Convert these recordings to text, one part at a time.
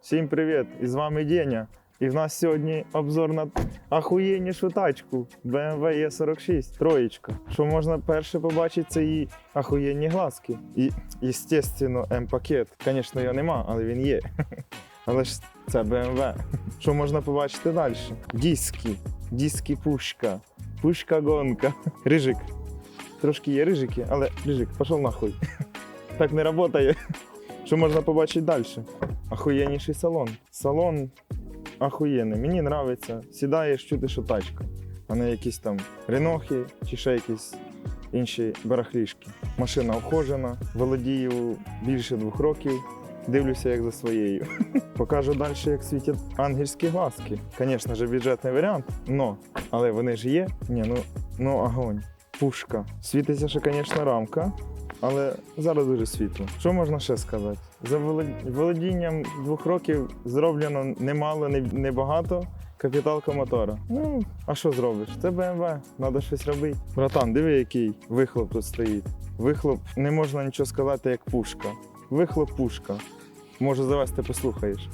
Всім привіт! І з вами Деня. І в нас сьогодні обзор на ахуєннішу тачку BMW E46 троєчка. Що можна перше побачити, це її ахуєнні глазки. І, естественно, М-пакет. Звісно, його нема, але він є. Але ж це BMW. Що можна побачити далі? Диски, диски пушка, пушка гонка. Рижик. Трошки є рижики, але рижик, пішов нахуй. Так не працює. Що можна побачити далі? Ахуєнніший салон. Салон ахуєнний. Мені подобається. Сідаєш, чути, що тачка, а не якісь там ренохи чи ще якісь інші барахлішки. Машина охожена, володію більше двох років. Дивлюся, як за своєю. Покажу далі, як світять ангельські глазки. Звісно ж, бюджетний варіант, но, але вони ж є. Ні, ну, ну огонь. Пушка. Світиться ще, звісно, рамка, але зараз дуже світло. Що можна ще сказати? За волод- володінням двох років зроблено немало, не- небагато. Капіталка мотора. Ну, а що зробиш? Це BMW, треба щось робити. Братан, диви, який вихлоп тут стоїть. Вихлоп не можна нічого сказати, як пушка. Вихлоп пушка. Може завести, послухаєш.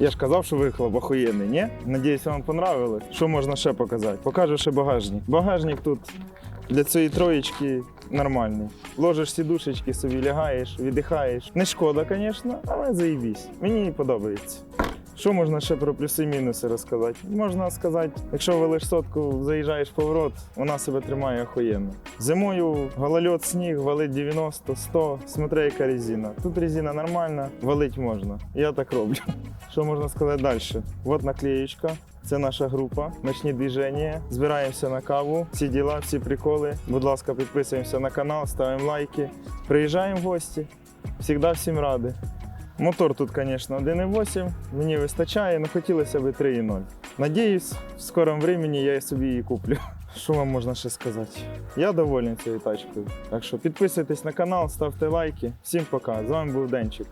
Я ж казав, що вихлоп охуєнний, ні? Надіюсь, вам понравилось. Що можна ще показати? Покажу ще багажник. Багажник тут для цієї троєчки нормальний. Ложиш сідушечки собі, лягаєш, віддихаєш. Не шкода, звісно, але заїбісь. Мені подобається. Що можна ще про плюси і мінуси розказати? Можна сказати, якщо велиш сотку, заїжджаєш поворот, вона себе тримає охуєнно. Зимою голольот, сніг, валить 90, 100, смотри, яка резина. Тут резина нормальна, валить можна. Я так роблю. Що можна сказати далі? От наклеєчка. Це наша група, ночні движення. Збираємося на каву. Всі діла, всі приколи. Будь ласка, підписуємося на канал, ставимо лайки. Приїжджаємо в гості. Всігда всім ради. Мотор тут, звісно, 1,8. Мені вистачає, але хотілося б 3,0. Надіюсь, в скорому времени я собі її куплю. Що вам можна ще сказати? Я довольний цією тачкою. Так що підписуйтесь на канал, ставте лайки. Всім пока. З вами був Денчик.